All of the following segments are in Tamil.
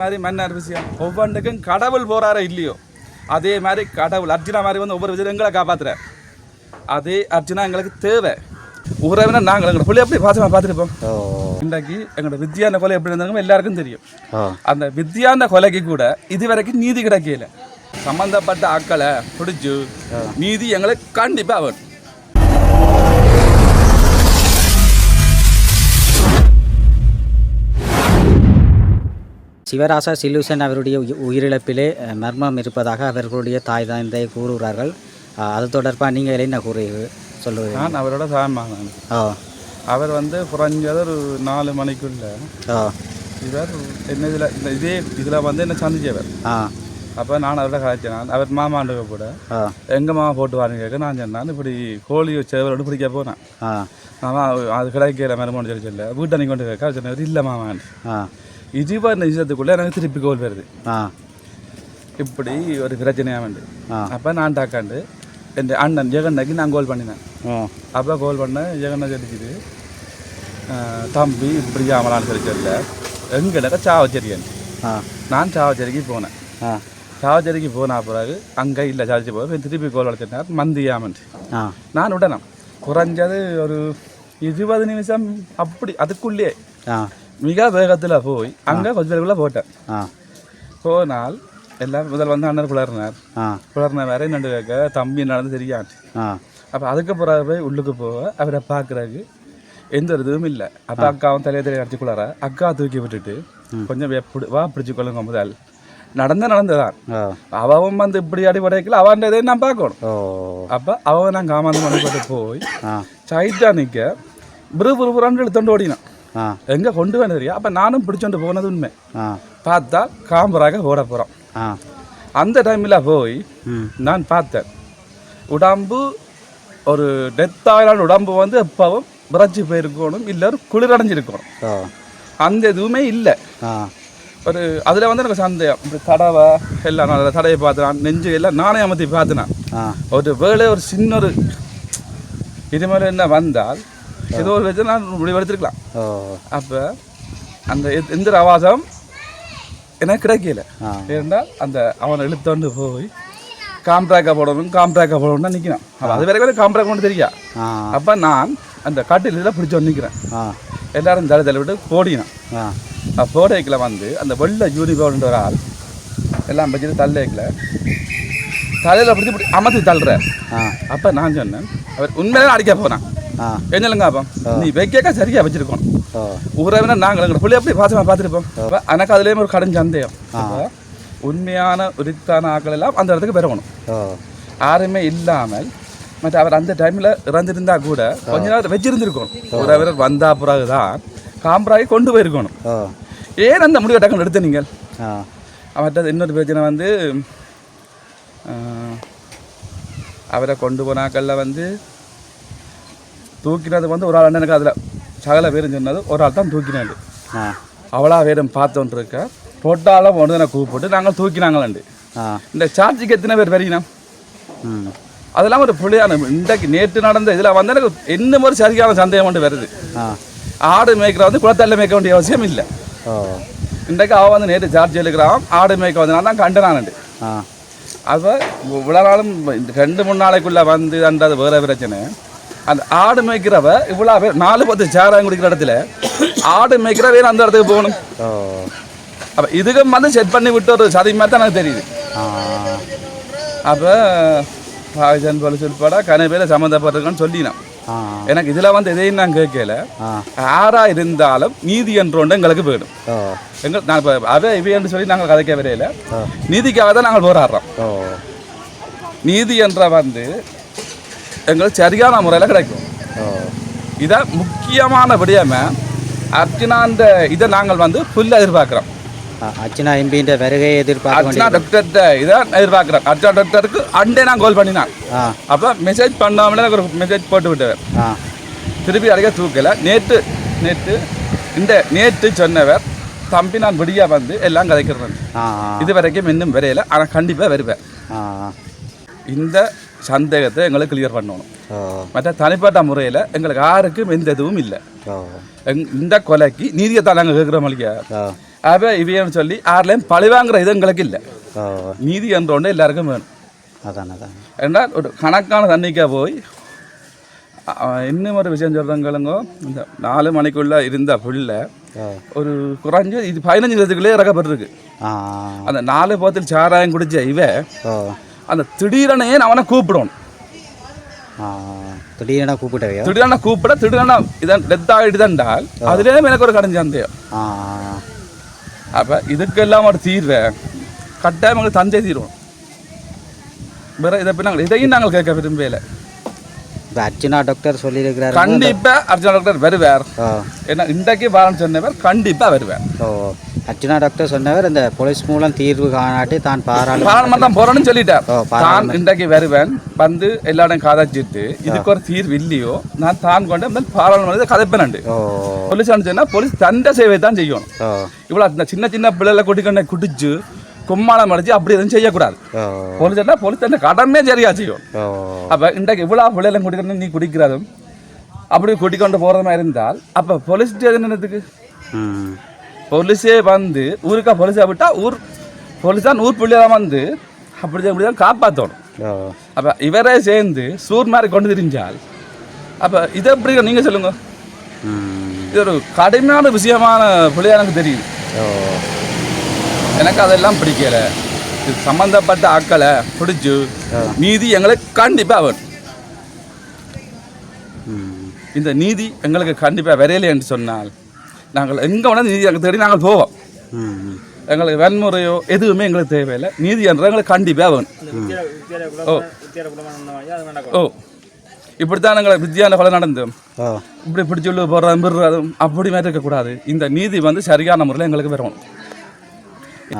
மாதிரி மன்னர் விஷயம் ஒவ்வொன்றுக்கும் கடவுள் போறாரோ இல்லையோ? அதே மாதிரி கடவுள் அர்ஜுனா மாதிரி வந்து ஒவ்வொரு விஷயம் எங்களை காப்பாத்துறார். அதே அர்ஜுனா எங்களுக்கு தேவை. உறவினர் நாங்கள் எங்களை பிள்ளை எப்படி பாசமாக பார்த்துருப்போம் இன்றைக்கு எங்களோட வித்யாந்த கொலை எப்படி இருந்தாங்க எல்லாருக்கும் தெரியும். அந்த வித்யாந்த கொலைக்கு கூட இதுவரைக்கும் நீதி கிடைக்கல. சம்பந்தப்பட்ட ஆட்களை பிடிச்சு நீதி எங்களுக்கு கண்டிப்பாக வேணும். சிவராசா சில்லுசன் அவருடைய உயி- உயிரிழப்பிலே மர்மம் இருப்பதாக அவர்களுடைய தாய் தந்தை கூறுகிறார்கள். அது தொடர்பாக நீங்கள் என்ன கூறி சொல்லுவீங்க? நான் அவரோட சாயமாக ஓ அவர் வந்து குறைஞ்சது ஒரு நாலு மணிக்குள்ள ஓ இவர் என்ன இதில் இந்த இதே இதில் வந்து என்ன சந்திச்சவர். ஆ. அப்போ நான் அவரோட கதைச்சேன் அவர் மாமாண்டுக கூட எங்கள் மாமா போட்டு வாருங்க கேட்க நான் சொன்னேன். இப்படி கோழி சேவலோடு பிடிக்க போனேன் ஆ. மாமா அது கிடைக்கல மருமோன்னு சொல்லி சொல்ல வீட்டை கொண்டு கேட்க சொன்னவர் இல்லை மாமான்னு. ஆ இருபது நிமிஷத்துக்குள்ளே எனக்கு திருப்பி கோல் வருது. ஆ. இப்படி ஒரு பிரச்சனையாக ஆ. அப்போ நான் டாக்காண்டு என் அண்ணன் ஜெகண்ணக்கு நான் கோல் பண்ணினேன். அப்போ கோல் பண்ண ஜெகண்ணா சொல்லிச்சுது தம்பி இப்படி ஆமலான்னு சொல்லி சொல்ல எங்களுக்கு சாவச்சேரியன் ஆ. நான் சாவச்சேரிக்கு போனேன். ஆ. சாவச்சேரிக்கு போன பிறகு அங்கே இல்லை சாதிச்சு போய் திருப்பி கோல் வளர்த்தினார் மந்தியாமன் ஆ. நான் உடனம் குறைஞ்சது ஒரு இருபது நிமிஷம் அப்படி அதுக்குள்ளேயே. ஆ. மிக வேகத்தில் போய் அங்கே கொஞ்சம் பேருக்குள்ளே போட்டேன். போனால் எல்லாம் முதல் வந்து அண்ணன் குளர்னார் ஆ. குளர்ன வேற என்னண்டு கேட்க தம்பி நடந்து தெரியாது ஆ. அப்போ அதுக்கு பிறகு போய் உள்ளுக்கு போக அவரை பார்க்குறதுக்கு எந்த ஒரு இதுவும் இல்லை. அப்போ அக்காவும் தலையை தலையை அடிச்சு குளற அக்கா தூக்கி விட்டுட்டு கொஞ்சம் வா பிடிச்சி கொள்ளுங்க முதல். நடந்த நடந்ததான். அவன் வந்து இப்படி அடிபடைக்கல அவன் இதை நான் பார்க்கணும். ஓ. அப்போ அவன் நான் காமாந்து மணிப்பட்டு போய் சைட்டா நிற்க புரு புரு புறான்னு எடுத்துட்டு ஓடினான். எங்கே கொண்டு வந்து தெரியும் அப்போ நானும் பிடிச்சோண்டு போனது உண்மை. பார்த்தா காம்பராக ஓட போகிறோம் அந்த டைமில் போய் நான் பார்த்தேன். உடம்பு ஒரு டெத் ஆயிலான உடம்பு வந்து எப்பவும் விரைச்சி போயிருக்கணும் இல்லை ஒரு குளிரடைஞ்சிருக்கணும் அந்த எதுவுமே இல்லை. ஒரு அதில் வந்து எனக்கு சந்தேகம். இப்படி தடவை எல்லாம் நான் தடையை பார்த்தேன் நெஞ்சு எல்லாம் நானே அமர்த்தி பார்த்தேன். ஆ. ஒரு வேலை ஒரு சின்ன ஒரு இது மாதிரி என்ன வந்தால் ஏதோ ஒரு வச்சு நான் முடிவெடுத்திருக்கலாம் ஓ. அப்போ அந்த எந்திர ஆவாசம் எனக்கு கிடைக்கல. ஆ. ஏன்னா அந்த அவனை இழுத்தோண்டு போய் காம்ட்ராக்கை போடணும் காம்ட்ராக்கை போடணும்னா நிற்கிறான் அது வரைக்கும் காம்ட்ராக் கொண்டு தெரியா? அப்போ நான் அந்த கட்டிலில் பிடிச்சோன்னு நிற்கிறேன் எல்லாரும் தலை தலை விட்டு போடினான் போடைக்கில் வந்து அந்த வெள்ளை யூனிஃபார்ம்ன்ற ஒரு ஆள் எல்லாம் வச்சுட்டு தள்ளைக்கில் தலையில் பிடிச்சி இப்படி அமர்த்தி தள்ளுற அப்போ நான் சொன்னேன் அவர் உண்மையிலே அடிக்க போனான். ஆ. என்னலங்க அப்போ? நீ வைக்க சரியாக வச்சிருக்கணும். ஓ உறவினர் நாங்கள் எங்களை பிள்ளை எப்படி பாசமாக பார்த்துருப்போம் எனக்கு அதுலேயும் ஒரு கடன் சந்தேகம். உண்மையான உரித்தான ஆட்கள் எல்லாம் அந்த இடத்துக்கு பெறணும் யாருமே இல்லாமல் மற்ற அவர் அந்த டைமில் இறந்திருந்தா கூட கொஞ்ச நேரம் வச்சிருந்துருக்கணும். உறவினர் வந்தா பிறகுதான் காம்பராகி கொண்டு போயிருக்கணும். ஏன் அந்த முடிவை டக்குன்னு எடுத்த நீங்கள் அவர்கிட்ட இன்னொரு பிரச்சனை வந்து அவரை கொண்டு போனாக்கள்ல வந்து தூக்கினது வந்து ஒரு ஆள் அண்ணனுக்கு அதில். சகல பேரும் சொன்னது ஒரு ஆள் தான் தூக்கினாரு. ஆ. அவளா வேறும் பார்த்தோன்னு இருக்க. தொட்டாலும் ஒன்று கூப்பிட்டு நாங்கள் தூக்கினாங்களாண்டு. இந்த சார்ஜுக்கு எத்தனை பேர் ம். அதெல்லாம் ஒரு புள்ளியான இன்றைக்கு நேற்று நடந்த இதில் வந்து எனக்கு என்ன ஒரு சரியான சந்தேகம் கொண்டு வருது. ஆடு மேய்க்கிற வந்து குளத்தள்ள மேய்க்க வேண்டிய அவசியம் இல்லை. இன்றைக்கு அவள் வந்து நேற்று சார்ஜ் எழுக்கிறான் ஆடு மேய்க்க வந்தனால தான் கண்டனானண்டு ஆ. அப்போ இவ்வளோ நாளும் ரெண்டு மூணு நாளைக்குள்ளே வந்து அன்றது வேற பிரச்சனை. அந்த ஆடு மேய்க்கிறவ இவ்வளோ பேர் நாலு பத்து சாராயம் குடிக்கிற இடத்துல ஆடு மேய்க்கிறவே அந்த இடத்துக்கு போகணும்? அப்போ இதுக்கும் வந்து செட் பண்ணி விட்டு ஒரு சதி மாதிரி தான் எனக்கு தெரியுது. அப்போ பாகிஸ்தான் போலீஸ் உட்பட கன பேர் சம்மந்தப்பட்டிருக்கேன்னு சொல்லினான். எனக்கு இதில் வந்து எதையும் நான் கேட்கல. யாரா இருந்தாலும் நீதி என்ற ஒன்று எங்களுக்கு போயிடும் எங்கள் நான் இப்போ அவை இவைன்னு சொல்லி நாங்கள் கதைக்க வரையில. நீதிக்காக தான் நாங்கள் போராடுறோம். நீதி என்ற வந்து எங்களுக்கு சரியான முறையில் கிடைக்கும். இதை முக்கியமான விடயமே அர்ச்சனான்ற இதை நாங்கள் வந்து ஃபுல்லாக எதிர்பார்க்குறோம். அர்ச்சனா எம்பின்ற வருகையை எதிர்பார்க்க அர்ச்சனா டாக்டர்கிட்ட இதை எதிர்பார்க்குறோம் அர்ச்சனா டாக்டருக்கு அண்டே நான் கால் பண்ணினான். அப்போ மெசேஜ் பண்ணாமலே ஒரு மெசேஜ் போட்டு விட்டவர். திருப்பி அடிக்க தூக்கல. நேற்று நேற்று இந்த நேற்று சொன்னவர் தம்பி நான் விடியா வந்து எல்லாம் கதைக்கிறேன் இது வரைக்கும் இன்னும் வரையில. ஆனால் கண்டிப்பாக வருவேன். இந்த சந்தேகத்தை எங்களுக்கு கிளியர் பண்ணணும். மற்ற தனிப்பட்ட முறையில் எங்களுக்கு யாருக்கும் எந்த இதுவும் இல்லை. இந்த கொலைக்கு நீதியை தான் நாங்கள் கேட்குறோம் இல்லையா? ஓ அப்போ இவையன்னு சொல்லி யார்லையும் பழிவாங்கிற இது எங்களுக்கு இல்லை. நீதி என்ற ஒன்று எல்லாருக்கும் வேணும். அதான் அதான். என்றால் ஒரு கணக்கான தண்ணிக்கா போய் இன்னும் ஒரு விஷயம் சொல்கிறவங்களுங்க இந்த நாலு மணிக்குள்ளே இருந்த பிள்ளை ஒரு குறைஞ்சு இது பதினஞ்சு நிமிஷத்துக்குள்ளே இறக்கப்பட்டிருக்கு. அந்த நாலு போத்தில் சாராயம் குடிச்ச இவ அந்த திடீரெனே அவனை கூப்பிடணும்? திடீரென கூப்பிட்டவையோ? திடீரென கூப்பிட திடீரென இதான் டெத் ஆகிடுதாண்டால் அதுலேயே எனக்கு ஒரு கடன் சந்தேகம். அப்போ இதுக்கெல்லாம் ஒரு தீர்வை கட்டாயம் எங்களுக்கு தந்தை தீர்வோம் வேற இதை நாங்கள் இதையும் நாங்கள் கேட்க விரும்பல இப்போ அர்ச்சனா டாக்டர் சொல்லியிருக்கிறாரு. கண்டிப்பா அர்ஜுனா டாக்டர் வருவார். ஏன்னா இன்றைக்கு வாரன்னு சொன்னவர் கண்டிப்பா வருவார். ஓ அர்ச்சனா டாக்டர் சொன்னவர் இந்த போலீஸ் மூலம் தீர்வு காணாட்டி தான் பாராளுமன்ற பாராளுமன்றம் போறேன்னு சொல்லிட்டார். தான் இன்றைக்கு வருவேன். வந்து எல்லா இடம் காதாச்சிட்டு இதுக்கு ஒரு தீர்வு இல்லையோ நான் தான் கொண்டு முதல் பாராளுமன்றத்தை கதைப்பேன் போலீஸ் சொன்னா போலீஸ் தண்ட சேவை தான் செய்யணும். இவ்வளோ சின்ன சின்ன பிள்ளைகளை கூட்டிக்கொண்டு குடிச்சு கும்மாளம் அடிச்சு அப்படி எதுவும் செய்யக்கூடாது. போலீஸ் தன்னை கடமே சரியா செய்யும். அப்போ இன்றைக்கு இவ்வளோ பிள்ளைகளை குடிக்கணும் நீ குடிக்கிறதும் அப்படி கூட்டிக்கொண்டு போகிற மாதிரி இருந்தால் அப்போ போலீஸ் என்னத்துக்கு? போலீஸே வந்து ஊருக்கா போலீஸை விட்டா ஊர் போலீஸ் தான் ஊர் பிள்ளையாக வந்து அப்படி தான் இப்படி தான் காப்பாற்றணும் அப்போ இவரே சேர்ந்து சூர் மாதிரி கொண்டு திரிஞ்சால் அப்போ இதை எப்படி நீங்கள் சொல்லுங்க. ம். இது ஒரு கடுமையான விஷயமான பிள்ளையா எனக்கு தெரியுது. எனக்கு அதெல்லாம் பிடிக்கல. இது சம்மந்தப்பட்ட ஆக்களை பிடிச்சு நீதி எங்களுக்கு கண்டிப்பாக வேணும். இந்த நீதி எங்களுக்கு கண்டிப்பாக வரையலை என்று சொன்னால் நாங்கள் எங்கே வேணால் நீதி எங்களுக்கு தேடி நாங்கள் போவோம். எங்களுக்கு வன்முறையோ எதுவுமே எங்களுக்கு தேவையில்லை. நீதி என்ற எங்களுக்கு கண்டிப்பாக வேணும். ஓ. ஓ. இப்படித்தான் எங்களை வித்தியான கொலை நடந்தோம் ஓ இப்படி பிடிச்சி உள்ள போடுறதும் பிடுறதும் அப்படி மாதிரி இருக்கக்கூடாது. இந்த நீதி வந்து சரியான முறையில் எங்களுக்கு வரணும்.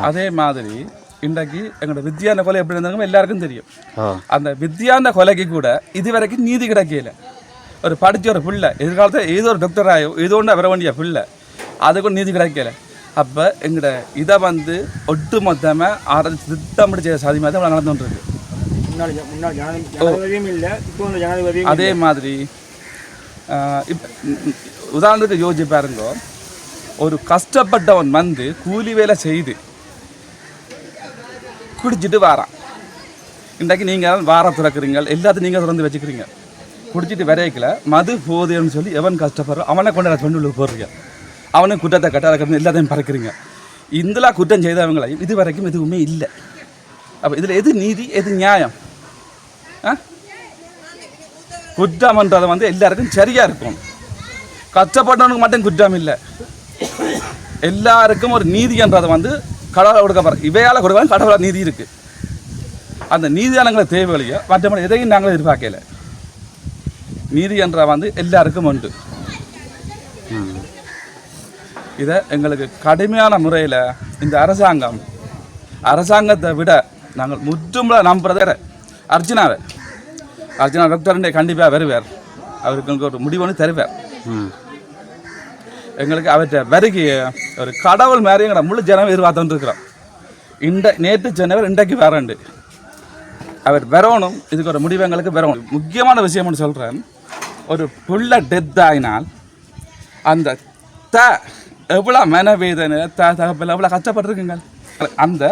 அதே மாதிரி இன்றைக்கு எங்களோட வித்தியான கொலை எப்படி இருந்தாங்க எல்லாருக்கும் தெரியும். அந்த வித்தியான கொலைக்கு கூட இது வரைக்கும் நீதி கிடைக்கல. ஒரு படிச்ச ஒரு பிள்ளை எதிர்காலத்தில் ஏதோ ஒரு டாக்டர் ஆயோ ஏதோ ஒன்று வர வேண்டிய பிள்ளை அதுக்கும் நீதி கிடைக்கல. அப்போ எங்களோட இதை வந்து ஒட்டு மொத்தமாக ஆரம்பிச்சு திட்டமிட்டு செய்த சாதி மாதிரி தான் நடந்துட்டு இருக்கு. முன்னாள் ஜ- முன்னாள் ஜனாதி ஜனாதிபதியும் இல்லை இப்போ இந்த ஜனாதிபதியும் அதே மாதிரி உதாரணத்துக்கு யோசிச்சு பாருங்க. ஒரு கஷ்டப்பட்டவன் வந்து கூலி வேலை செய்து குடிச்சிட்டு வாரான். இன்றைக்கு நீங்கள் வாரம் திறக்கிறீங்க எல்லாத்தையும் நீங்கள் திறந்து வச்சுக்கிறீங்க. குடிச்சிட்டு விரைக்கல மது போதுன்னு சொல்லி எவன் கஷ்டப்படுறோம் அவனை கொண்டு கொண்டு உள்ள போடுறீங்க. அவனுக்கு குற்றத்தை கட்டாத எல்லாத்தையும் பறக்கிறீங்க. இந்தலாம் குற்றம் செய்தவங்களையும் இது வரைக்கும் எதுவுமே இல்லை. அப்போ இதில் எது நீதி எது நியாயம்? ஆ? குற்றம்ன்றது வந்து எல்லாருக்கும் சரியாக இருக்கும். கஷ்டப்பட்டவனுக்கு மட்டும் குற்றம் இல்லை. எல்லாருக்கும் ஒரு நீதின்றது வந்து கடவுளை கொடுக்க இவையால் கொடுக்க கடவுள நீதி இருக்குது அந்த நீதியானங்களை தேவைகளையோ மற்றபடி எதையும் நாங்கள் எதிர்பார்க்கல. நீதி என்ற வந்து எல்லாருக்கும் உண்டு. ம். இதை எங்களுக்கு கடுமையான முறையில் இந்த அரசாங்கம் அரசாங்கத்தை விட நாங்கள் முற்றுமுறை நம்புறதே அர்ஜுனாவை அர்ஜுனா டாக்டர் கண்டிப்பாக வருவார். அவருக்கு எங்களுக்கு ஒரு முடிவு ஒன்று தருவார். ம். எங்களுக்கு அவற்றை வருகையை ஒரு கடவுள் மாதிரி எங்களை முழு ஜனம் எதிர்பார்த்துட்டு இருக்கிறோம் இந்த நேற்று ஜனவர் இன்றைக்கு வரண்டு. அவர் வரணும் இதுக்கு ஒரு முடிவு எங்களுக்கு வரணும். முக்கியமான விஷயம் ஒன்று சொல்கிறேன் ஒரு புள்ள டெத் ஆகினால் அந்த த எவ்வளோ மனவேதனை த தகப்பில் எவ்வளோ கஷ்டப்பட்டுருக்குங்க. அந்த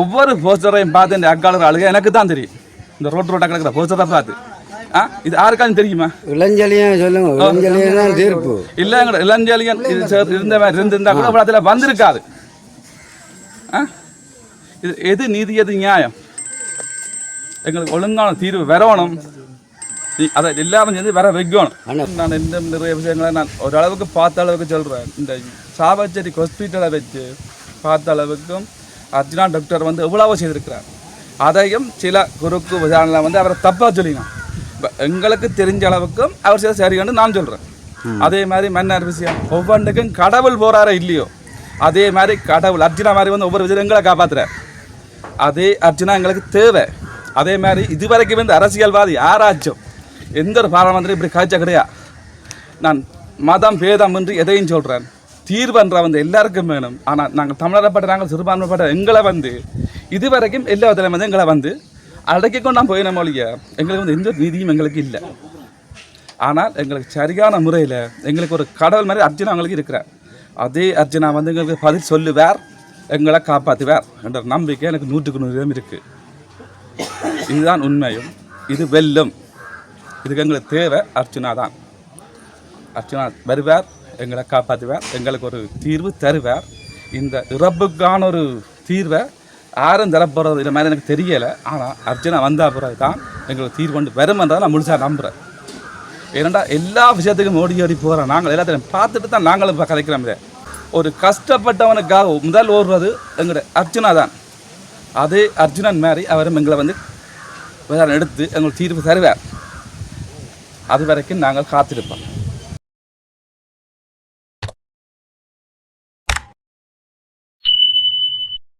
ஒவ்வொரு போஸ்டரையும் பார்த்து இந்த அக்காளர் ஆளுக எனக்கு தான் தெரியும். இந்த ரோட் ரோட்டாக கிடக்கிற போஸ்டரை பார்த்து. ஆ இது யாருக்காச்சும் தெரியுமா? இளஞ்சலியும் சொல்லுங்க இளஞ்சலியும் தான் தீர்ப்பு. இல்ல எங்க இளஞ்சலியன் இது இருந்த இருந்திருந்தா கூட அதில் வந்திருக்காது. ஆ? இது எது நீதி எது நியாயம்? எங்களுக்கு ஒழுங்கான தீர்வு வரணும். அதை எல்லாரும் சேர்ந்து வர வைக்கணும். நான் இந்த நிறைய விஷயங்களை நான் ஓரளவுக்கு பார்த்த அளவுக்கு சொல்கிறேன் இந்த சாவச்சேரி ஹாஸ்பிட்டலை வச்சு பார்த்த அளவுக்கும் அர்ஜுனா டாக்டர் வந்து எவ்வளவோ செய்திருக்கிறார். அதையும் சில குறுக்கு விசாரணையில் வந்து அவரை தப்பாக சொல்லினான் எங்களுக்கு தெரிஞ்ச அளவுக்கும் அவர் செய்த சரின்னு நான் சொல்கிறேன் அதே மாதிரி மன்னர் விஷயம் ஒவ்வொன்றுக்கும் கடவுள் போறாரோ இல்லையோ? அதே மாதிரி கடவுள் அர்ஜுனா மாதிரி வந்து ஒவ்வொரு விஷயம் எங்களை காப்பாத்துறார். அதே அர்ஜுனா எங்களுக்கு தேவை. அதே மாதிரி இதுவரைக்கும் வந்து அரசியல்வாதி யாராச்சும் எந்த ஒரு பாராளுமன்றம் இப்படி காய்ச்ச கிடையாது நான் மதம் பேதம் என்று எதையும் சொல்கிறேன் தீர்வன்ற வந்து எல்லாருக்கும் வேணும். ஆனால் நாங்கள் தமிழரப்பட்ட நாங்கள் சிறுபான்மைப்பட்ட எங்களை வந்து இதுவரைக்கும் எல்லா வந்து எங்களை வந்து அடக்கி கொண்டு நான் போயின மொழிய எங்களுக்கு வந்து எந்த நிதியும் நீதியும் எங்களுக்கு இல்லை. ஆனால் எங்களுக்கு சரியான முறையில் எங்களுக்கு ஒரு கடவுள் மாதிரி அர்ஜுனா எங்களுக்கு இருக்கிறார். அதே அர்ஜுனா வந்து எங்களுக்கு பதில் சொல்லுவார் எங்களை காப்பாற்றுவார் என்ற நம்பிக்கை எனக்கு நூற்றுக்கு நூறு வீதம் இருக்குது இதுதான் உண்மையும். இது வெல்லும். இதுக்கு எங்களுக்கு தேவை அர்ச்சுனா தான். அர்ச்சுனா வருவார் எங்களை காப்பாற்றுவார் எங்களுக்கு ஒரு தீர்வு தருவார். இந்த இறப்புக்கான ஒரு தீர்வை யாரும் தரப்போகிறது இது மாதிரி எனக்கு தெரியலை. ஆனால் அர்ச்சனா வந்தா பிறகு தான் எங்களுக்கு தீர்வு கொண்டு வருமென்றதை நான் முழுசாக நம்புகிறேன் ஏனண்டா எல்லா விஷயத்துக்கும் ஓடி ஓடி போகிறோம் நாங்கள் எல்லாத்தையும் பார்த்துட்டு தான் நாங்களும் இப்போ கதைக்கிறோம் இதை. ஒரு கஷ்டப்பட்டவனுக்காக முதல் ஓடுறது எங்களுடைய அர்ச்சனா தான். அதே அர்ஜுனன் மாதிரி அவரும் எங்களை வந்து விசாரணை எடுத்து எங்களுக்கு தீர்வு தருவார். அது வரைக்கும் நாங்கள் காத்திருப்போம்.